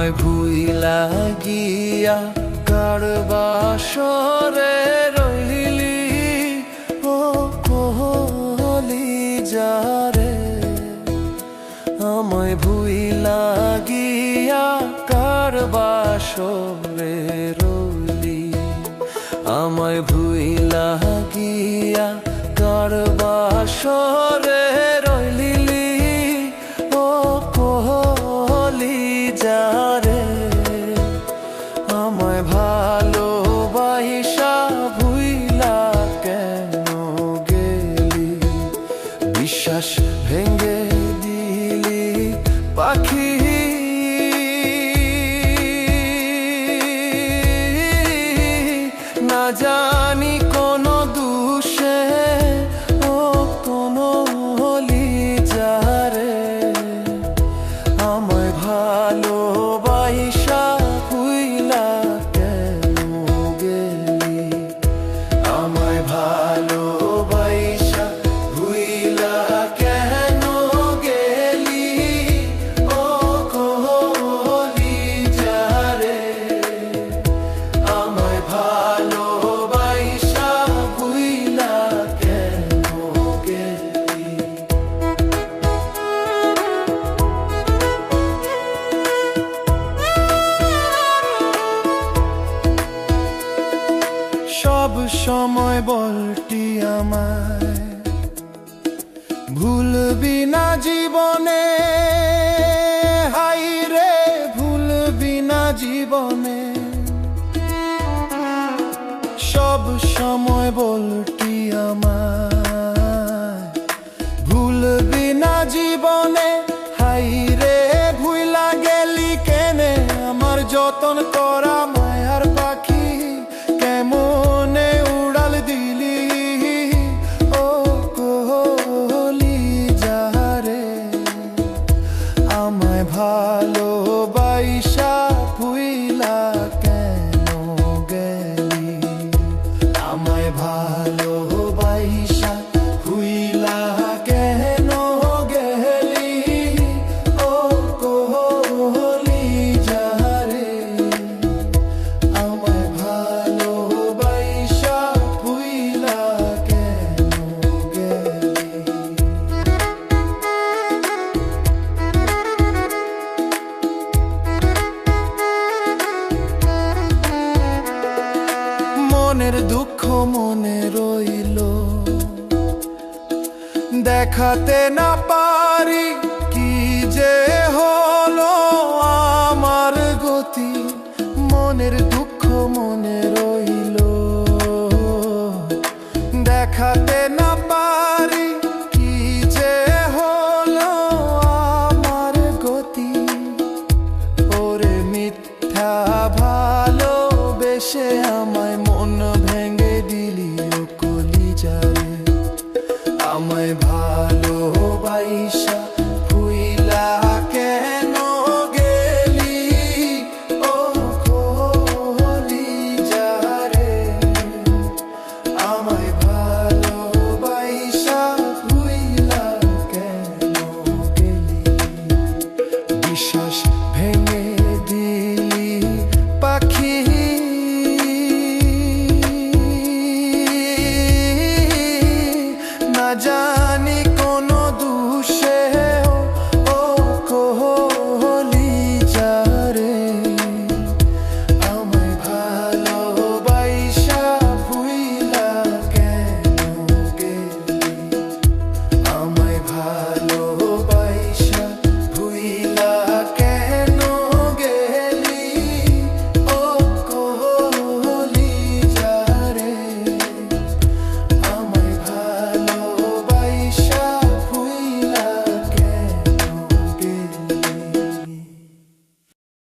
আমায় ভুইলা গিয়া কারবাসরে রইলি? ও কোহলি যারে? আমায় ভুইলা গিয়া কারবাসরে রইলি? আমায় ভুইলা গিয়া কারবাসরে রইলি যারে সময় বলটি আমায়। ভুলবি না জীবনে, হাই রে, ভুলবি না জীবনে। সব সময় বলটি আমায়। আমায় বাইশা ভুইলা কেন গেলি? আমায় ভালোবাসা মনের দুঃখ মনে রইল। দেখাতে না পারি আমায় ভালোবাসা